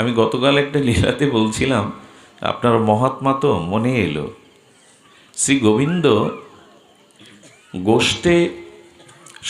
আমি গতকাল একটা লীলাতে বলছিলাম, আপনার মহাত্মা তো মনে এলো। শ্রী গোবিন্দ গোষ্ঠে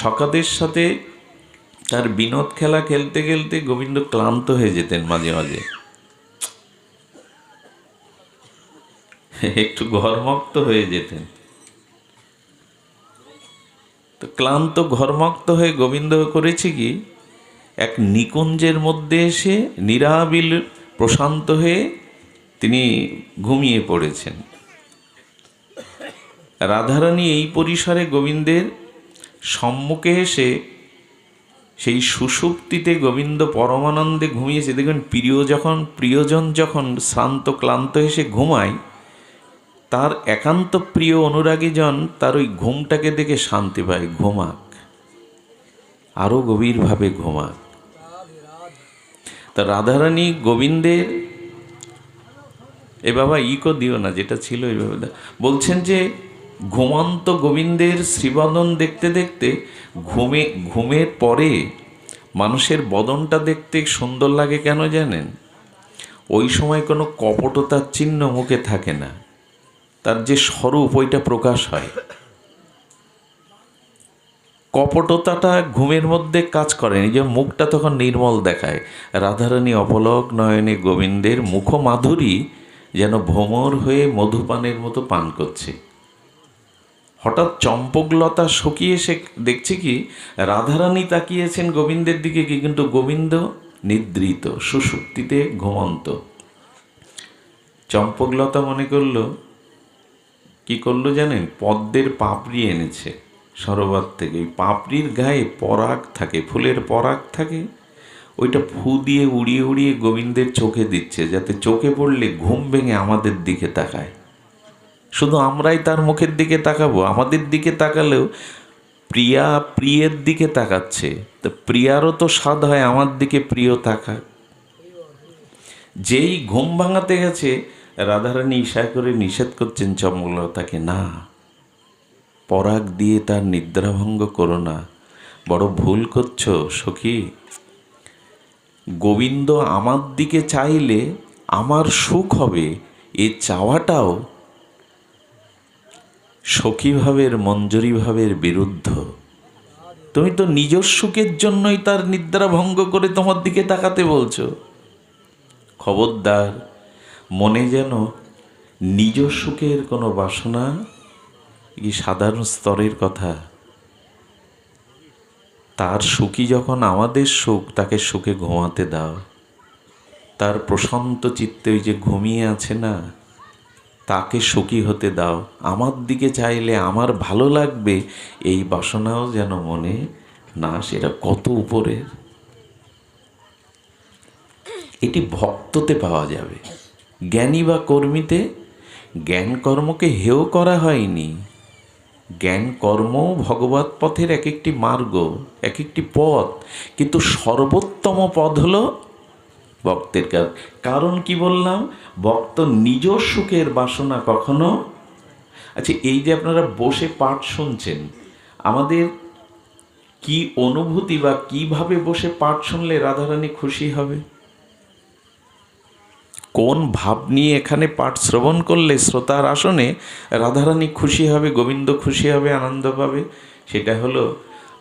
সকাদের সাথে তার বিনোদ খেলা খেলতে খেলতে গোবিন্দ ক্লান্ত হয়ে যেতেন মাঝে মাঝে। একটু ঘরমক্ত হয়ে যেতেন। তো ক্লান্ত ঘরমক্ত হয়ে গোবিন্দ করেছে কি? এক নিকুঞ্জের মধ্যে এসে নিরাবিল প্রশান্ত হয়ে তিনি ঘুমিয়ে পড়েছেন। রাধারানী এই পরিসরে গোবিন্দের সম্মুখে এসে সেই সুষুপ্তিতে গোবিন্দ পরমানন্দে ঘুমিয়েছে। দেখবেন প্রিয় যখন, প্রিয়জন যখন শ্রান্ত, ক্লান্ত এসে ঘুমায়, তার একান্ত প্রিয় অনুরাগীজন তার ওই ঘুমটাকে দেখে শান্তি পায়, ঘুমাক। আরও গভীরভাবে ঘুমাক। তা রাধারানী গোবিন্দের এ বাবা ইকো দিও না, যেটা ছিল এইভাবে বলছেন যে, ঘুমন্ত গোবিন্দের শ্রীবদন দেখতে দেখতে ঘুমে, ঘুমের পরে মানুষের বদনটা দেখতে সুন্দর লাগে কেন জানেন? ওই সময় কোনো কপটতার চিহ্ন মুখে থাকে না। তার যে স্বরূপ, ওইটা প্রকাশ হয়। কপটতাটা ঘুমের মধ্যে কাজ করে। যে মুখটা তখন নির্মল দেখায়। রাধারানী অপলক, নয়নে গোবিন্দের মুখ মাধুরী যেন ভ্রমর হয়ে মধুপানের মতো পান করছে। হঠাৎ চম্পকলতা শুকিয়ে সে দেখছে কি, রাধারানী তাকিয়েছেন গোবিন্দের দিকে কি, কিন্তু গোবিন্দ নিদ্রিত সুষুপ্তিতে ঘুমন্ত। চম্পকলতা মনে করল, কি করল জানেন? পদ্মের পাপড়ি এনেছে। সরোবর থেকে, ওই পাপড়ির গায়ে পরাগ থাকে, ফুলের পরাগ থাকে, ওইটা ফু দিয়ে উড়িয়ে উড়িয়ে গোবিন্দের চোখে দিচ্ছে, যাতে চোখে পড়লে ঘুম ভেঙে আমাদের দিকে তাকায়। শুধু আমরাই তার মুখের দিকে তাকাবো, আমাদের দিকে তাকালেও প্রিয়া প্রিয়ের দিকে তাকাচ্ছে। তো প্রিয়ারও তো স্বাদ হয়, আমার দিকে প্রিয় তাকাক। যেই ঘুম ভাঙাতে গেছে, রাধারানী ইশারা করে নিষেধ করছেন চমলতাকে, না পরাগ দিয়ে তার নিদ্রাভঙ্গ করো না। বড় ভুল করছ, সখী। গোবিন্দ আমার দিকে চাইলে আমার সুখ হবে, এ চাওয়াটাও সখীভাবের, মঞ্জুরিভাবের বিরুদ্ধ। তুমি তো নিজের সুখের জন্যই তার নিদ্রা ভঙ্গ করে তোমার দিকে তাকাতে বলছো। খবরদার, মনে যেন নিজ সুখের কোনো বাসনা কি সাধারণ স্তরের কথা। তার সুখী যখন আমাদের সুখ, তাকে সুখে ঘুমাতে দাও। তার প্রশান্ত চিত্তে ওই যে ঘুমিয়ে আছে না, তাকে সুখী হতে দাও। আমার দিকে চাইলে আমার ভালো লাগবে, এই বাসনাও যেন মনে না সেটা কত উপরের। এটি ভক্ততে পাওয়া যাবে। জ্ঞানী বা কর্মীতে জ্ঞান কর্মকে হেয় করা হয়নি। জ্ঞান কর্ম ভগবত পথের এক একটি মার্গ এক একটি পথ। কিন্তু সর্বোত্তম পথ হলো ভক্তের কাজ। কারণ কি বললাম? ভক্ত নিজ সুখের বাসনা কখনো আচ্ছা এই যে আপনারা বসে পাঠ শুনছেন, আমাদের কি অনুভূতি বা কীভাবে বসে পাঠ শুনলে রাধারানী খুশি হবে? কোন ভাব নিয়ে এখানে পাঠ শ্রবণ করলে শ্রোতার আসনে রাধারানী খুশি হবে, গোবিন্দ খুশি হবে, আনন্দ পাবে? সেটা হলো,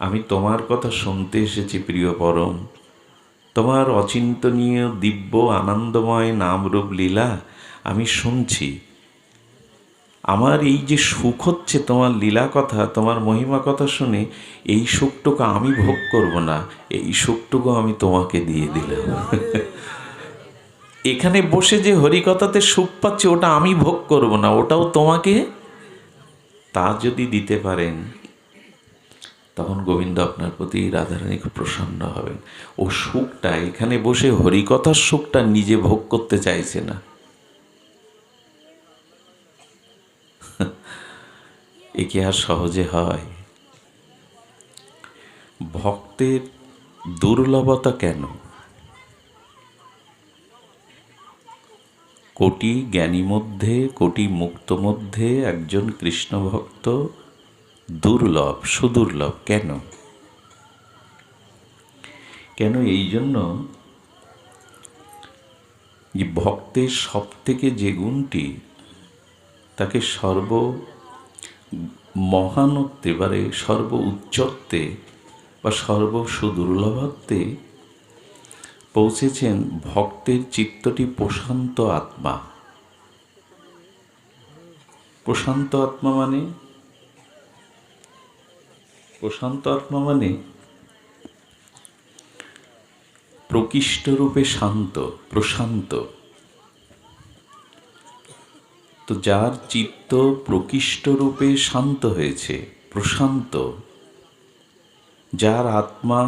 আমি তোমার কথা শুনতে এসেছি প্রিয় পরম। তোমার অচিন্তনীয়, দিব্য, আনন্দময় নামরূপ লীলা আমি শুনছি। আমার এই যে সুখ হচ্ছে তোমার লীলা কথা, তোমার মহিমা কথা শুনে এই সুখটুকু আমি ভোগ করব না, এই সুখটুকু আমি তোমাকে দিয়ে দিলাম। এখানে বসে যে হরিকথাতে সুখ পাচ্ছি, ওটা আমি ভোগ করব না, ওটাও তোমাকে? তা যদি দিতে পারেন। তখন গোবিন্দ আপনার প্রতি রাধারানী খুব প্রসন্ন হবেন। ও সুখটা, এখানে বসে হরিকথার সুখটা নিজে ভোগ করতে চাইছে না। একে আর সহজে হয়? ভক্তের দুর্লভতা কেন? কোটি জ্ঞানী মধ্যে, কোটি মুক্ত মধ্যে একজন কৃষ্ণ ভক্ত দুর্লভ, সুদুর্লভ কেন? কেন এই জন্য? যে ভক্তের সব থেকে যে গুণটি, তাকে সর্ব মহানত্বে বারে সর্ব উচ্চত্বে বা সর্ব সুদুর্লভত্বে পৌঁছেছেন ভক্তের চিত্তটি প্রশান্ত আত্মা। প্রশান্ত আত্মা মানে? প্রশান্ত আত্মা মানে প্রকৃষ্ট রূপে শান্ত, প্রশান্ত। তো যার চিত্ত প্রকৃষ্ট রূপে শান্ত হয়েছে, প্রশান্ত, যার আত্মা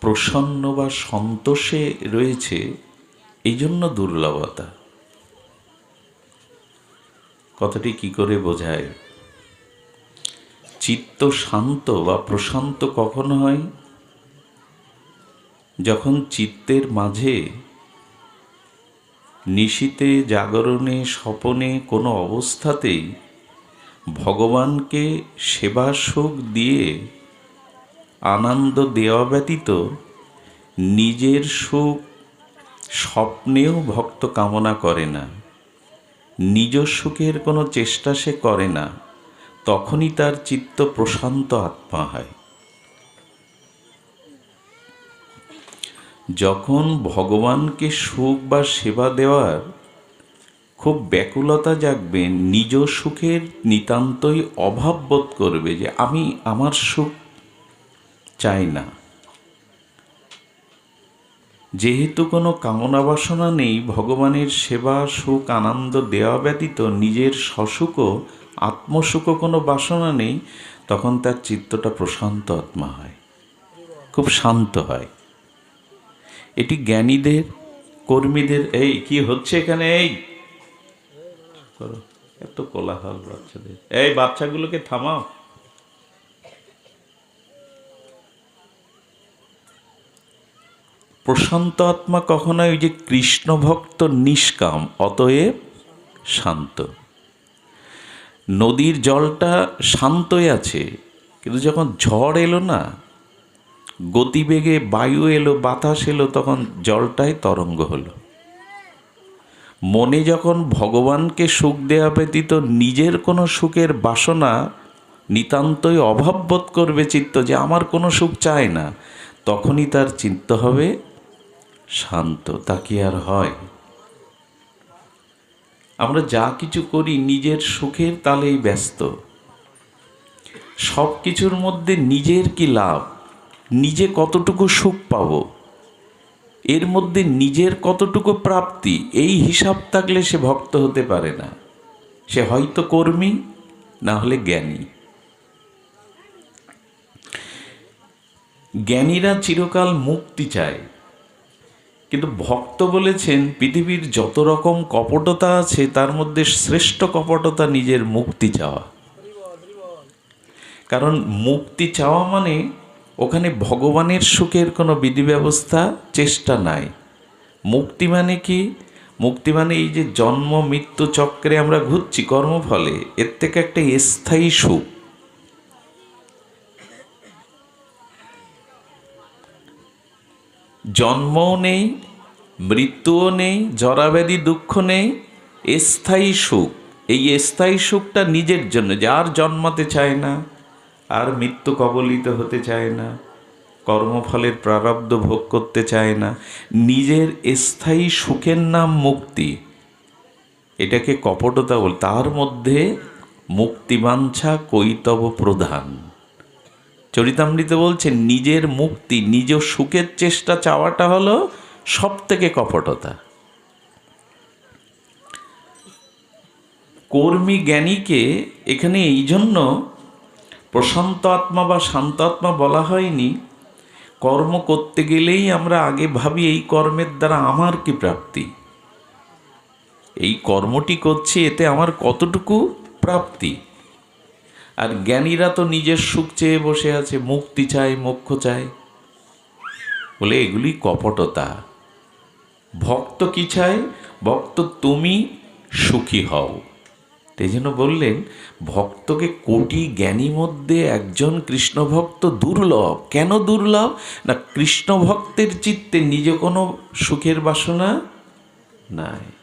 প্রসন্ন বা সন্তোষে রয়েছে এই জন্য দুর্লভতা। কথাটি কি করে বোঝায়? চিত্ত শান্ত বা প্রশান্ত কখন হয়? যখন চিত্তের মাঝে নিশীতে, জাগরণে, স্বপনে কোনো অবস্থাতেই ভগবানকে সেবা সুখ দিয়ে আনন্দ দেওয়া ব্যতীত নিজের সুখ স্বপ্নেও ভক্ত কামনা করে না। নিজ সুখের কোনো চেষ্টা সে করে না, তখনই তার চিত্ত প্রশান্ত আত্মা হয়। যখন ভগবানকে সুখ বা সেবা দেওয়ার খুব ব্যাকুলতা জাগবে, নিজ সুখের নিতান্তই অভাব বোধ করবে যে আমি আমার সুখ চাই না। যেহেতু কোনো কামনা বাসনা নেই, ভগবানের সেবা, সুখ, আনন্দ, দেওয়া ব্যতীত নিজের সসুখও, আত্মসুখও কোনো বাসনা নেই, তখন তার চিত্তটা প্রশান্ত আত্মা হয়, খুব শান্ত হয়। এটি জ্ঞানীদের, কর্মীদের, এই কি হচ্ছে এখানে? এই করো। এত কোলাহল বাচ্চাদের। এই বাচ্চাগুলোকে থামাও। প্রশান্ত আত্মা কখনোই ওই যে কৃষ্ণ ভক্ত নিষ্কাম, অতএব শান্ত। নদীর জলটা শান্তই আছে, কিন্তু যখন ঝড় এলো না, গতিবেগে বায়ু এলো, বাতাস এলো, তখন জলটাই তরঙ্গ হলো। মনে যখন ভগবানকে সুখ দেয়া ব্যতীত নিজের কোনো সুখের বাসনা নিতান্তই অভাববোধ করবে চিত্ত যে আমার কোনো সুখ চায় না, তখনই তার চিত্ত হবে শান্ত, তা কি আর হয়? আমরা যা কিছু করি নিজের সুখের তালেই ব্যস্ত। সব কিছুর মধ্যে নিজের কি লাভ? নিজে কতটুকু সুখ পাব? এর মধ্যে নিজের কতটুকু প্রাপ্তি? এই হিসাব থাকলে সে ভক্ত হতে পারে না। সে হয়তো কর্মী, না হলে জ্ঞানী। জ্ঞানীরা চিরকাল মুক্তি চায়। কিন্তু ভক্ত বলেছেন, পৃথিবীর যত রকম কপটতা আছে, তার মধ্যে শ্রেষ্ঠ কপটতা নিজের মুক্তি চাওয়া। কারণ মুক্তি চাওয়া মানে ওখানে ভগবানের সুখের কোনো বিধি ব্যবস্থা চেষ্টা নাই। মুক্তি মানে কি? মুক্তি মানে এই যে জন্ম, মৃত্যু চক্রে আমরা ঘুরছি কর্মফলে, এর থেকে একটা স্থায়ী সুখ। জন্মও নেই, মৃত্যুও নেই জরাব্যাধি দুঃখ নেই স্থায়ী সুখ। এই স্থায়ী সুখটা নিজের জন্য, যার জন্মাতে চায় না, আর মৃত্যু কবলিত হতে চায় না, কর্মফলের প্রারব্ধ ভোগ করতে চায় না। নিজের স্থায়ী সুখের নাম মুক্তি। এটাকে কপটতা বল, তার মধ্যে মুক্তিবাঞ্ছা কৈতব প্রধান। চরিতামৃত বলছে, নিজের মুক্তি, নিজ সুখের চেষ্টা চাওয়াটা হলো সব থেকে কপটতা। কর্মী জ্ঞানীকে এখানে এই জন্য প্রশান্ত আত্মা বা শান্ত আত্মা বলা হয়নি। কর্ম করতে গেলেই আমরা আগে ভাবি, এই কর্মের দ্বারা আমার কি প্রাপ্তি? এই কর্মটি করছি, এতে আমার কতটুকু প্রাপ্তি? আর জ্ঞানীরা তো নিজের সুখ চেয়ে বসে আছে, মুক্তি চায়, মোক্ষ চায়। বলে এগুলি কপটতা। ভক্ত কি চায়? ভক্ত তুমি সুখী হও। এই জন্য বললেন, ভক্তকে কোটি জ্ঞানী মধ্যে একজন কৃষ্ণ ভক্ত দুর্লভ। কেন দুর্লভ? না কৃষ্ণ ভক্তের চিত্তে নিজে কোনো সুখের বাসনা নাই।